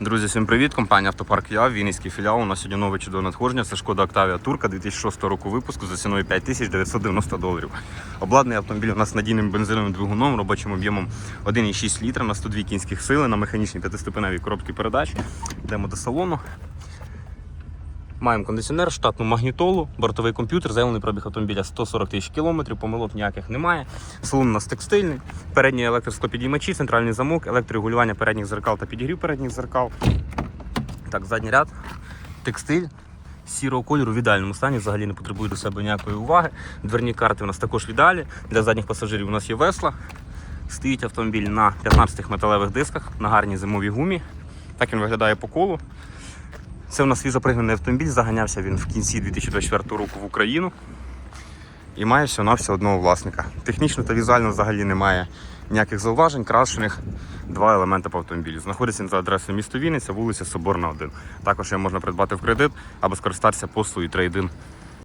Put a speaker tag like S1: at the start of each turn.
S1: Друзі, всім привіт! Компанія Автопарк Я, Вінницький філіал. У нас сьогодні нове чудове надходження. Це шкода Октавія Турка 2006 року випуску за ціною 5990 доларів. Обладнаний автомобіль у нас надійним бензиновим двигуном, робочим об'ємом 1,6 літра на 102 кінських сили на механічній п'ятиступеневій коробці передач. Йдемо до салону. Маємо кондиціонер, штатну магнітолу, бортовий комп'ютер, заявлений пробіг автомобіля 140 тисяч кілометрів, помилок ніяких немає. Салон у нас текстильний, передні електросклопідіймачі, центральний замок, електрорегулювання передніх зеркал та підігрів передніх зеркал. Так, задній ряд, текстиль. Сірого кольору в ідеальному стані, взагалі не потребує до себе ніякої уваги. Дверні карти у нас також в ідеалі. Для задніх пасажирів у нас є весла. Стоїть автомобіль на 15 металевих дисках на гарній зимовій гумі. Так він виглядає по колу. Це у нас свіжопригнаний автомобіль, заганявся він в кінці 2024 року в Україну. І має всього-навсього одного власника. Технічно та візуально взагалі немає ніяких зауважень, крашених два елементи по автомобілю. Знаходиться за адресою місто Вінниця, вулиця Соборна 1. Також його можна придбати в кредит або скористатися послугою трейдин